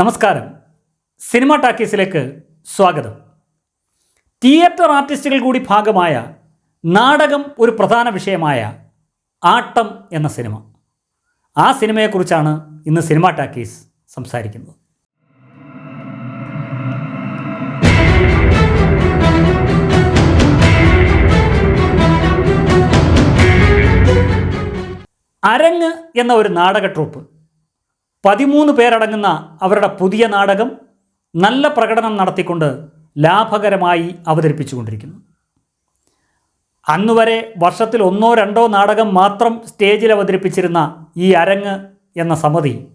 നമസ്കാരം. സിനിമ ടാക്കീസിലേക്ക് സ്വാഗതം. തിയേറ്റർ ആർട്ടിസ്റ്റുകൾ കൂടി ഭാഗമായ നാടകം ഒരു പ്രധാന വിഷയമായ ആട്ടം എന്ന സിനിമ. ആ സിനിമയെക്കുറിച്ചാണ് ഇന്ന് സിനിമ ടാക്കീസ് സംസാരിക്കുന്നത്. അരങ്ങ് എന്ന ഒരു നാടക ട്രൂപ്പ് പതിമൂന്ന് പേരടങ്ങുന്ന അവരുടെ പുതിയ നാടകം നല്ല പ്രകടനം നടത്തിക്കൊണ്ട് ലാഭകരമായി അവതരിപ്പിച്ചുകൊണ്ടിരിക്കുന്നു. അന്നുവരെ വർഷത്തിൽ ഒന്നോ രണ്ടോ നാടകം മാത്രം സ്റ്റേജിൽ അവതരിപ്പിച്ചിരുന്ന ഈ അരങ്ങ് എന്ന സമിതി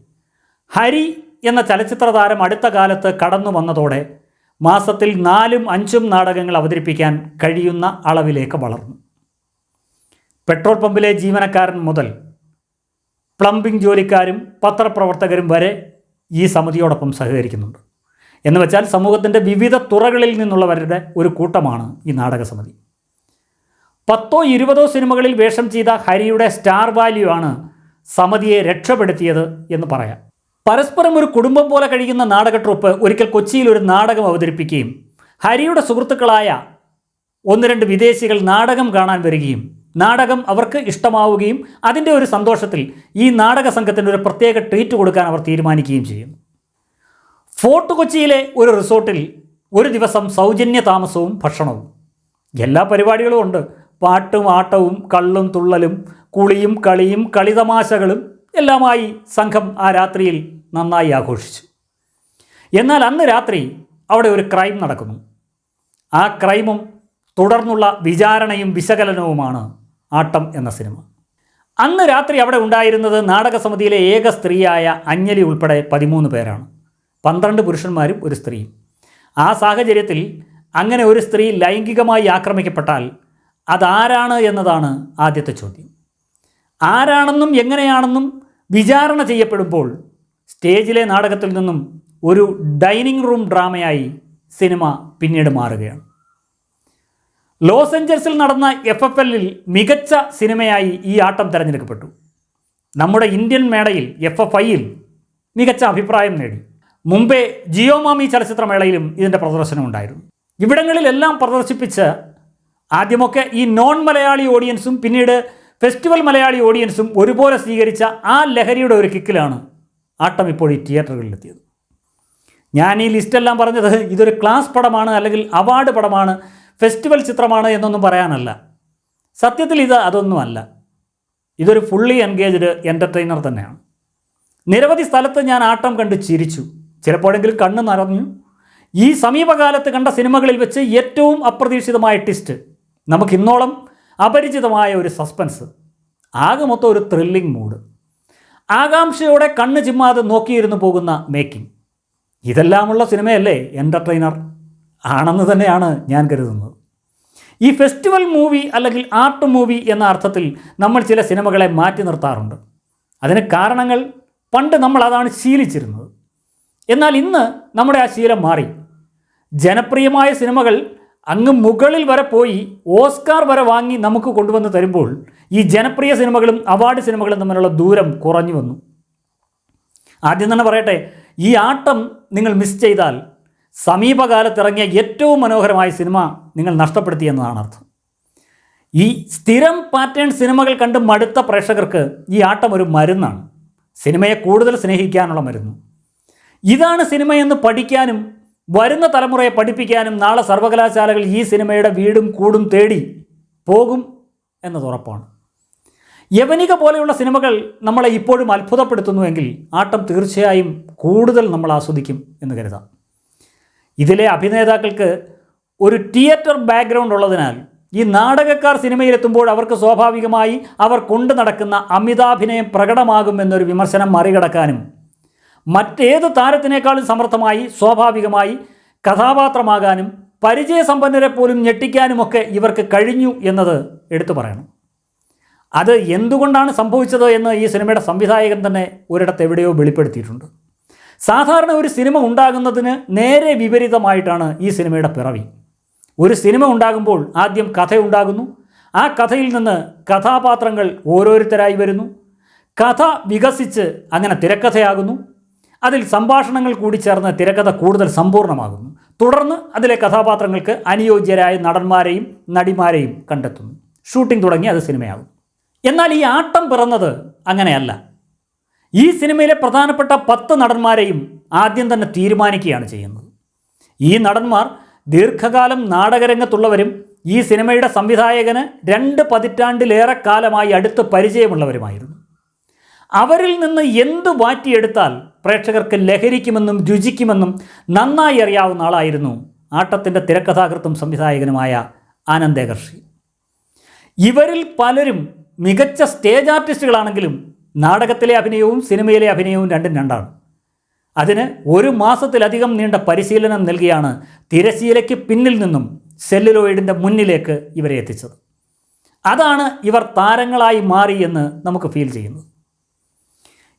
ഹരി എന്ന ചലച്ചിത്ര താരം അടുത്ത കാലത്ത് കടന്നു വന്നതോടെ മാസത്തിൽ നാലും അഞ്ചും നാടകങ്ങൾ അവതരിപ്പിക്കാൻ കഴിയുന്ന അളവിലേക്ക് വളർന്നു. പെട്രോൾ പമ്പിലെ ജീവനക്കാരൻ മുതൽ പ്ലംബിംഗ് ജോലിക്കാരും പത്രപ്രവർത്തകരും വരെ ഈ സമിതിയോടൊപ്പം സഹകരിക്കുന്നുണ്ട്. എന്ന് വെച്ചാൽ സമൂഹത്തിന്റെ വിവിധ തുറകളിൽ നിന്നുള്ളവരുടെ ഒരു കൂട്ടമാണ് ഈ നാടക സമിതി. പത്തോ ഇരുപതോ സിനിമകളിൽ വേഷം ചെയ്ത ഹരിയുടെ സ്റ്റാർ വാല്യൂ ആണ് സമിതിയെ രക്ഷപ്പെടുത്തിയത് എന്ന് പറയാം. പരസ്പരം ഒരു കുടുംബം പോലെ കഴിയുന്ന നാടക ട്രൂപ്പ് ഒരിക്കൽ കൊച്ചിയിൽ ഒരു നാടകം അവതരിപ്പിക്കുകയും ഹരിയുടെ സുഹൃത്തുക്കളായ ഒന്ന് രണ്ട് വിദേശികൾ നാടകം കാണാൻ വരികയും നാടകം അവർക്ക് ഇഷ്ടമാവുകയും അതിന്റെ ഒരു സന്തോഷത്തിൽ ഈ നാടക സംഘത്തിന് ഒരു പ്രത്യേക ട്രീറ്റ് കൊടുക്കാൻ അവർ തീരുമാനിക്കുകയും ചെയ്യുന്നു ഫോർട്ട് കൊച്ചിയിലെ ഒരു റിസോർട്ടിൽ ഒരു ദിവസം സൗജന്യ താമസവും ഭക്ഷണവും. എല്ലാ പരിപാടികളും ഉണ്ട്. പാട്ടും ആട്ടവും കള്ളും തുള്ളലും കുളിയും കളിയും കളിതമാശകളും എല്ലാമായി സംഘം ആ രാത്രിയിൽ നന്നായി ആഘോഷിച്ചു. എന്നാൽ അന്ന് രാത്രി അവിടെ ഒരു ക്രൈം നടക്കുന്നു. ആ ക്രൈമും തുടർന്നുള്ള വിചാരണയും വിശകലനവുമാണ് ആട്ടം എന്ന സിനിമ. അന്ന് രാത്രി അവിടെ ഉണ്ടായിരുന്നത് നാടകസമിതിയിലെ ഏക സ്ത്രീയായ അഞ്ജലി ഉൾപ്പെടെ പതിമൂന്ന് പേരാണ്. പന്ത്രണ്ട് പുരുഷന്മാരും ഒരു സ്ത്രീയും. ആ സാഹചര്യത്തിൽ അങ്ങനെ ഒരു സ്ത്രീ ലൈംഗികമായി ആക്രമിക്കപ്പെട്ടാൽ അതാരാണ് എന്നതാണ് ആദ്യത്തെ ചോദ്യം. ആരാണെന്നും എങ്ങനെയാണെന്നും വിചാരണ ചെയ്യപ്പെടുമ്പോൾ സ്റ്റേജിലെ നാടകത്തിൽ നിന്നും ഒരു ഡൈനിങ് റൂം ഡ്രാമയായി സിനിമ പിന്നീട് മാറുകയാണ്. ലോസ് ഏഞ്ചൽസിൽ നടന്ന എഫ് എഫ് എല്ലിൽ മികച്ച സിനിമയായി ഈ ആട്ടം തിരഞ്ഞെടുക്കപ്പെട്ടു. നമ്മുടെ ഇന്ത്യൻ മേടയിൽ എഫ് എഫ് ഐയിൽ മികച്ച അഭിപ്രായം നേടി. മുമ്പേ ജിയോമാമി ചലച്ചിത്രമേളയിലും ഇതിന്റെ പ്രദർശനം ഉണ്ടായിരുന്നു ഇവിടങ്ങളിലെല്ലാം പ്രദർശിപ്പിച്ച് ആദ്യമൊക്കെ ഈ നോൺ മലയാളി ഓഡിയൻസും പിന്നീട് ഫെസ്റ്റിവൽ മലയാളി ഓഡിയൻസും ഒരുപോലെ സ്വീകരിച്ച ആ ലഹരിയുടെ ഒരു കിക്കിലാണ് ആട്ടം ഇപ്പോൾ ഈ തിയേറ്ററുകളിലെത്തിയത്. ഞാൻ ഈ ലിസ്റ്റെല്ലാം പറഞ്ഞത് ഇതൊരു ക്ലാസ് പടമാണ് അല്ലെങ്കിൽ അവാർഡ് പടമാണ് ഫെസ്റ്റിവൽ ചിത്രമാണ് എന്നൊന്നും പറയാനല്ല. സത്യത്തിൽ ഇത് അതൊന്നുമല്ല. ഇതൊരു ഫുള്ളി എൻഗേജ്ഡ് എന്റർടൈനർ തന്നെയാണ്. നിരവധി സ്ഥലത്ത് ഞാൻ ആട്ടം കണ്ട് ചിരിച്ചു. ചിലപ്പോഴെങ്കിലും കണ്ണ് നിറഞ്ഞു ഈ സമീപകാലത്ത് കണ്ട സിനിമകളിൽ വെച്ച് ഏറ്റവും അപ്രതീക്ഷിതമായ ട്വിസ്റ്റ് നമുക്ക് നമുക്കിന്നോളം അപരിചിതമായ ഒരു സസ്പെൻസ് ആകെ മൊത്തം ഒരു ത്രില്ലിംഗ് മൂഡ് ആകാംക്ഷയോടെ കണ്ണ് ചിമ്മാതെ നോക്കിയിരുന്നു പോകുന്ന മേക്കിംഗ് ഇതെല്ലാമുള്ള സിനിമയല്ലേ എന്റർടൈനർ ആണെന്ന് തന്നെയാണ് ഞാൻ കരുതുന്നത്. ഈ ഫെസ്റ്റിവൽ മൂവി അല്ലെങ്കിൽ ആർട്ട് മൂവി എന്ന അർത്ഥത്തിൽ നമ്മൾ ചില സിനിമകളെ മാറ്റി നിർത്താറുണ്ട്. അതിന് കാരണങ്ങൾ പണ്ട് നമ്മൾ അതാണ് ശീലിച്ചിരുന്നത്. എന്നാൽ ഇന്ന് നമ്മുടെ ആ ശീലം മാറി. ജനപ്രിയമായ സിനിമകൾ അങ്ങ് മുകളിൽ വരെ പോയി ഓസ്കാർ വരെ വാങ്ങി നമുക്ക് കൊണ്ടുവന്ന് തരുമ്പോൾ ഈ ജനപ്രിയ സിനിമകളും അവാർഡ് സിനിമകളും തമ്മിലുള്ള ദൂരം കുറഞ്ഞു വന്നു. ആദ്യം തന്നെ പറയട്ടെ ഈ ആട്ടം നിങ്ങൾ മിസ് ചെയ്താൽ സമീപകാലത്ത് ഇറങ്ങിയ ഏറ്റവും മനോഹരമായ സിനിമ നിങ്ങൾ നഷ്ടപ്പെടുത്തി എന്നതാണ് അർത്ഥം. ഈ സ്ഥിരം പാറ്റേൺ സിനിമകൾ കണ്ട് മടുത്ത പ്രേക്ഷകർക്ക് ഈ ആട്ടം ഒരു മരുന്നാണ്. സിനിമയെ കൂടുതൽ സ്നേഹിക്കാനുള്ള മരുന്ന്. ഇതാണ് സിനിമയെന്ന് പഠിക്കാനും വരുന്ന തലമുറയെ പഠിപ്പിക്കാനും നാളെ സർവകലാശാലകൾ ഈ സിനിമയുടെ വീടും കൂടും തേടി പോകും എന്നത് ഉറപ്പാണ്. യവനിക പോലെയുള്ള സിനിമകൾ നമ്മളെ ഇപ്പോഴും അത്ഭുതപ്പെടുത്തുന്നുവെങ്കിൽ ആട്ടം തീർച്ചയായും കൂടുതൽ നമ്മൾ ആസ്വദിക്കും എന്ന് കരുതാം. ഇതിലെ അഭിനേതാക്കൾക്ക് ഒരു തിയേറ്റർ ബാക്ക്ഗ്രൗണ്ട് ഉള്ളതിനാൽ ഈ നാടകക്കാർ സിനിമയിലെത്തുമ്പോൾ അവർക്ക് സ്വാഭാവികമായി അവർ കൊണ്ടു നടക്കുന്ന അമിതാഭിനയം പ്രകടമാകുമെന്നൊരു വിമർശനം മറികടക്കാനും മറ്റേത് താരത്തിനേക്കാളും സമർത്ഥമായി സ്വാഭാവികമായി കഥാപാത്രമാകാനും പരിചയസമ്പന്നരെ പോലും ഞെട്ടിക്കാനുമൊക്കെ ഇവർക്ക് കഴിഞ്ഞു എന്നത് എടുത്തു പറയണം. അത് എന്തുകൊണ്ടാണ് സംഭവിച്ചത് എന്ന് ഈ സിനിമയുടെ സംവിധായകൻ തന്നെ ഒരിടത്ത് എവിടെയോ വെളിപ്പെടുത്തിയിട്ടുണ്ട്. സാധാരണ ഒരു സിനിമ ഉണ്ടാകുന്നതിന് നേരെ വിപരീതമായിട്ടാണ് ഈ സിനിമയുടെ പിറവി. ഒരു സിനിമ ഉണ്ടാകുമ്പോൾ ആദ്യം കഥയുണ്ടാകുന്നു ആ കഥയിൽ നിന്ന് കഥാപാത്രങ്ങൾ ഓരോരുത്തരായി വരുന്നു. കഥ വികസിച്ച് അങ്ങനെ തിരക്കഥയാകുന്നു. അതിൽ സംഭാഷണങ്ങൾ കൂടി ചേർന്ന് തിരക്കഥ കൂടുതൽ സമ്പൂർണമാകുന്നു തുടർന്ന് അതിലെ കഥാപാത്രങ്ങൾക്ക് അനുയോജ്യരായ നടന്മാരെയും നടിമാരെയും കണ്ടെത്തുന്നു. ഷൂട്ടിംഗ് തുടങ്ങി അത് സിനിമയാകും. എന്നാൽ ഈ ആട്ടം പിറന്നത് അങ്ങനെയല്ല. ഈ സിനിമയിലെ പ്രധാനപ്പെട്ട പത്ത് നടന്മാരെയും ആദ്യം തന്നെ തീരുമാനിക്കുകയാണ് ചെയ്യുന്നത്. ഈ നടന്മാർ ദീർഘകാലം നാടകരംഗത്തുള്ളവരും ഈ സിനിമയുടെ സംവിധായകന് രണ്ട് പതിറ്റാണ്ടിലേറെ കാലമായി അടുത്ത് പരിചയമുള്ളവരുമായിരുന്നു. അവരിൽ നിന്ന് എന്ത് മാറ്റിയെടുത്താൽ പ്രേക്ഷകർക്ക് ലഹരിക്കുമെന്നും രുചിക്കുമെന്നും നന്നായി അറിയാവുന്ന ആളായിരുന്നു ആട്ടത്തിന്റെ തിരക്കഥാകൃത്തും സംവിധായകനുമായ ആനന്ദേകർഷി ഇവരിൽ പലരും മികച്ച സ്റ്റേജ് ആർട്ടിസ്റ്റുകളാണെങ്കിലും നാടകത്തിലെ അഭിനയവും സിനിമയിലെ അഭിനയവും രണ്ടും രണ്ടാണ്. അതിന് ഒരു മാസത്തിലധികം നീണ്ട പരിശീലനം നൽകിയാണ് തിരശീലയ്ക്ക് പിന്നിൽ നിന്നും സെല്ലുലോയിഡിന്റെ മുന്നിലേക്ക് ഇവരെ എത്തിച്ചത്. അതാണ് ഇവർ താരങ്ങളായി മാറി എന്ന് നമുക്ക് ഫീൽ ചെയ്യുന്നത്.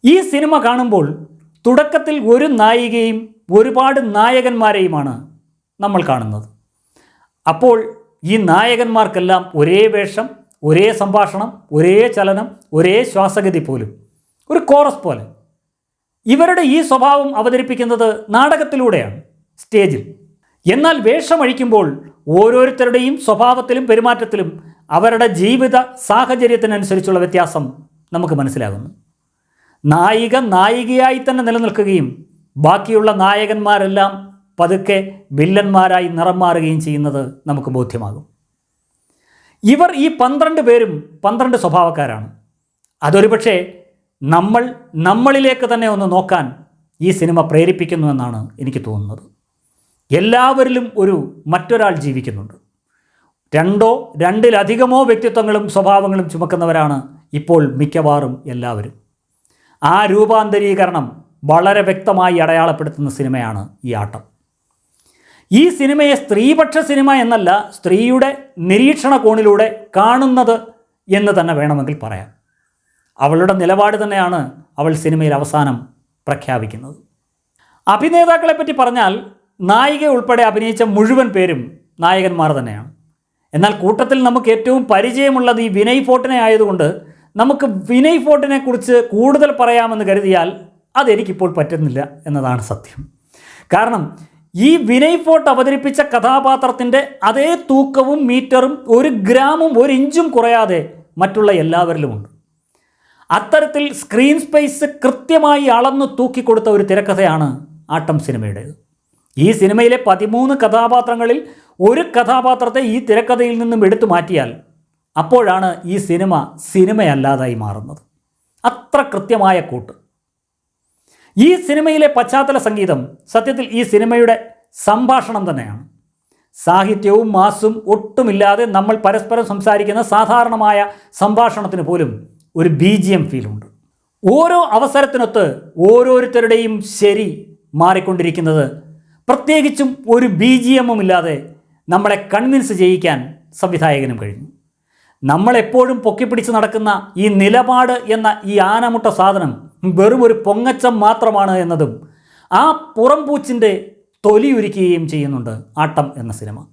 ഈ സിനിമ കാണുമ്പോൾ തുടക്കത്തിൽ ഒരു നായികയും ഒരുപാട് നായകന്മാരെയുമാണ് നമ്മൾ കാണുന്നത്. അപ്പോൾ ഈ നായകന്മാർക്കെല്ലാം ഒരേ വേഷം ഒരേ സംഭാഷണം ഒരേ ചലനം ഒരേ ശ്വാസഗതി പോലും. ഒരു കോറസ് പോലെ. ഇവരുടെ ഈ സ്വഭാവം അവതരിപ്പിക്കുന്നത് നാടകത്തിലൂടെയാണ് സ്റ്റേജിൽ. എന്നാൽ വേഷമഴിക്കുമ്പോൾ ഓരോരുത്തരുടെയും സ്വഭാവത്തിലും പെരുമാറ്റത്തിലും അവരുടെ ജീവിത സാഹചര്യത്തിനനുസരിച്ചുള്ള വ്യത്യാസം നമുക്ക് മനസ്സിലാകുന്നു. നായിക നായികയായി തന്നെ നിലനിൽക്കുകയും ബാക്കിയുള്ള നായകന്മാരെല്ലാം പതുക്കെ വില്ലന്മാരായി നിറം മാറുകയും ചെയ്യുന്നത് നമുക്ക് ബോധ്യമാകും. ഇവർ ഈ പന്ത്രണ്ട് പേരും പന്ത്രണ്ട് സ്വഭാവക്കാരാണ്. അതൊരു പക്ഷേ നമ്മൾ നമ്മളിലേക്ക് തന്നെ ഒന്ന് നോക്കാൻ ഈ സിനിമ പ്രേരിപ്പിക്കുന്നുവെന്നാണ് എനിക്ക് തോന്നുന്നത്. എല്ലാവരിലും ഒരു മറ്റൊരാൾ ജീവിക്കുന്നുണ്ട്. രണ്ടോ രണ്ടിലധികമോ വ്യക്തിത്വങ്ങളും സ്വഭാവങ്ങളും ചുമക്കുന്നവരാണ് ഇപ്പോൾ മിക്കവാറും എല്ലാവരും. ആ രൂപാന്തരീകരണം വളരെ വ്യക്തമായി അടയാളപ്പെടുത്തുന്ന സിനിമയാണ് ഈ ആട്ടം. ഈ സിനിമയെ സ്ത്രീപക്ഷ സിനിമ എന്നല്ല സ്ത്രീയുടെ നിരീക്ഷണ കോണിലൂടെ കാണുന്നത് എന്ന് തന്നെ വേണമെങ്കിൽ പറയാം. അവളുടെ നിലപാട് തന്നെയാണ് അവൾ സിനിമയിൽ അവസാനം പ്രഖ്യാപിക്കുന്നത്. അഭിനേതാക്കളെ പറ്റി പറഞ്ഞാൽ നായിക ഉൾപ്പെടെ അഭിനയിച്ച മുഴുവൻ പേരും നായകന്മാർ തന്നെയാണ്. എന്നാൽ കൂട്ടത്തിൽ നമുക്ക് ഏറ്റവും പരിചയമുള്ളത് ഈ വിനയ് ഫോർട്ടിനെ ആയതുകൊണ്ട് നമുക്ക് വിനയ് ഫോർട്ടിനെ കുറിച്ച് കൂടുതൽ പറയാമെന്ന് കരുതിയാൽ അതെനിക്കിപ്പോൾ പറ്റുന്നില്ല എന്നതാണ് സത്യം. കാരണം ഈ വിനയ് ഫോർട്ട് അവതരിപ്പിച്ച കഥാപാത്രത്തിന്റെ അതേ തൂക്കവും മീറ്ററും ഒരു ഗ്രാമും ഒരു ഇഞ്ചും കുറയാതെ മറ്റുള്ള എല്ലാവരിലുമുണ്ട്. അത്തരത്തിൽ സ്ക്രീൻ സ്പേസ് കൃത്യമായി അളന്നു തൂക്കിക്കൊടുത്ത ഒരു തിരക്കഥയാണ് ആട്ടം സിനിമയുടേത്. ഈ സിനിമയിലെ പതിമൂന്ന് കഥാപാത്രങ്ങളിൽ ഒരു കഥാപാത്രത്തെ ഈ തിരക്കഥയിൽ നിന്നും എടുത്തു മാറ്റിയാൽ അപ്പോഴാണ് ഈ സിനിമ സിനിമയല്ലാതായി മാറുന്നത്. അത്ര കൃത്യമായ കൂട്ട്. ഈ സിനിമയിലെ പശ്ചാത്തല സംഗീതം സത്യത്തിൽ ഈ സിനിമയുടെ സംഭാഷണം തന്നെയാണ്. സാഹിത്യവും മാസും ഒട്ടുമില്ലാതെ നമ്മൾ പരസ്പരം സംസാരിക്കുന്ന സാധാരണമായ സംഭാഷണത്തിന് പോലും ഒരു ബി ജി എം ഫീലുണ്ട്. ഓരോ അവസരത്തിനൊത്ത് ഓരോരുത്തരുടെയും ശരി മാറിക്കൊണ്ടിരിക്കുന്നത് പ്രത്യേകിച്ചും ഒരു ബി ജി എമ്മും ഇല്ലാതെ നമ്മളെ കൺവിൻസ് ചെയ്യിക്കാൻ സംവിധായകനും കഴിഞ്ഞു. നമ്മളെപ്പോഴും പൊക്കിപ്പിടിച്ച് നടക്കുന്ന ഈ നിലപാട് എന്ന ഈ ആനമുട്ട സാധനം വെറും ഒരു പൊങ്ങച്ചം മാത്രമാണ് എന്നതും ആ പുറംപൂച്ചിന്റെ തൊലിയുരിക്കുകയും ചെയ്യുന്നുണ്ട് ആട്ടം എന്ന സിനിമ.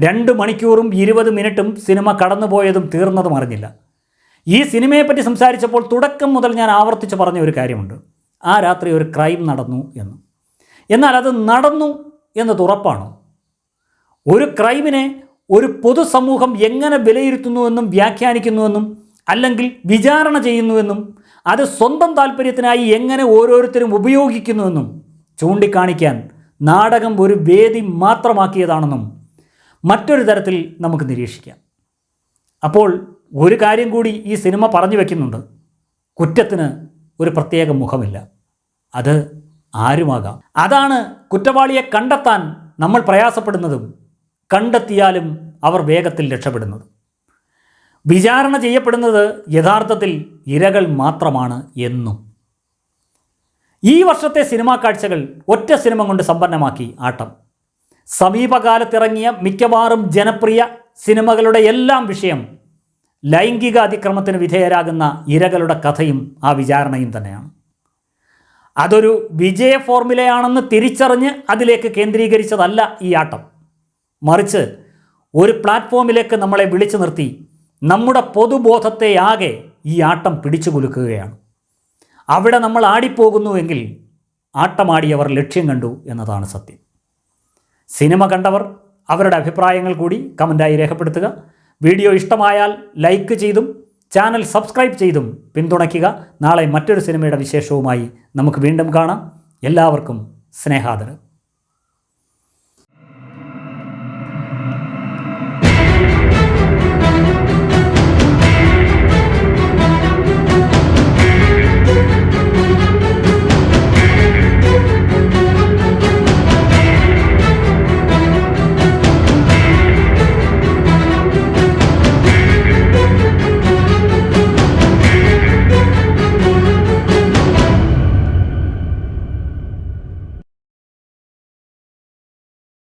രണ്ട് മണിക്കൂറും ഇരുപത് മിനിറ്റും സിനിമ കടന്നുപോയതും തീർന്നതും അറിഞ്ഞില്ല. ഈ സിനിമയെപ്പറ്റി സംസാരിച്ചപ്പോൾ തുടക്കം മുതൽ ഞാൻ ആവർത്തിച്ച് പറഞ്ഞ ഒരു കാര്യമുണ്ട്. ആ രാത്രി ഒരു ക്രൈം നടന്നു എന്ന്. എന്നാൽ അത് നടന്നു എന്നത് ഉറപ്പാണോ? ഒരു ക്രൈമിനെ ഒരു പൊതുസമൂഹം എങ്ങനെ വിലയിരുത്തുന്നുവെന്നും വ്യാഖ്യാനിക്കുന്നുവെന്നും അല്ലെങ്കിൽ വിചാരണ ചെയ്യുന്നുവെന്നും അത് സ്വന്തം താല്പര്യത്തിനായി എങ്ങനെ ഓരോരുത്തരും ഉപയോഗിക്കുന്നുവെന്നും ചൂണ്ടിക്കാണിക്കാൻ നാടകം ഒരു വേദി മാത്രമാക്കിയതാണെന്നും മറ്റൊരു തരത്തിൽ നമുക്ക് നിരീക്ഷിക്കാം. അപ്പോൾ ഒരു കാര്യം കൂടി ഈ സിനിമ പറഞ്ഞു വയ്ക്കുന്നുണ്ട് കുറ്റത്തിന് ഒരു പ്രത്യേക മുഖമില്ല. അത് ആരുമാകാം? അതാണ് കുറ്റവാളിയെ കണ്ടെത്താൻ നമ്മൾ പ്രയാസപ്പെടുന്നതും കണ്ടെത്തിയാലും അവർ വേഗത്തിൽ രക്ഷപ്പെടുന്നതും. വിചാരണ ചെയ്യപ്പെടുന്നത് യഥാർത്ഥത്തിൽ ഇരകൾ മാത്രമാണ് എന്നും. ഈ വർഷത്തെ സിനിമാ കാഴ്ചകൾ ഒറ്റ സിനിമ കൊണ്ട് സമ്പന്നമാക്കി ആട്ടം. സമീപകാലത്തിറങ്ങിയ മിക്കവാറും ജനപ്രിയ സിനിമകളുടെ എല്ലാം വിഷയം ലൈംഗിക അതിക്രമത്തിന് വിധേയരാകുന്ന ഇരകളുടെ കഥയും ആ വിചാരണയും തന്നെയാണ്. അതൊരു വിജയ ഫോർമുലയാണെന്ന് തിരിച്ചറിഞ്ഞ് അതിലേക്ക് കേന്ദ്രീകരിച്ചതല്ല ഈ ആട്ടം. മറിച്ച് ഒരു പ്ലാറ്റ്ഫോമിലേക്ക് നമ്മളെ വിളിച്ചു നിർത്തി നമ്മുടെ പൊതുബോധത്തെ ആകെ ഈ ആട്ടം പിടിച്ചു കുലുക്കുകയാണ്. അവിടെ നമ്മൾ ആടിപ്പോകുന്നുവെങ്കിൽ ആട്ടമാടിയവർ ലക്ഷ്യം കണ്ടു എന്നതാണ് സത്യം. സിനിമ കണ്ടവർ അവരുടെ അഭിപ്രായങ്ങൾ കൂടി കമന്റായി രേഖപ്പെടുത്തുക. വീഡിയോ ഇഷ്ടമായാൽ ലൈക്ക് ചെയ്തും ചാനൽ സബ്സ്ക്രൈബ് ചെയ്തും പിന്തുണയ്ക്കുക. നാളെ മറ്റൊരു സിനിമയുടെ വിശേഷവുമായി നമുക്ക് വീണ്ടും കാണാം. എല്ലാവർക്കും സ്നേഹാദരം.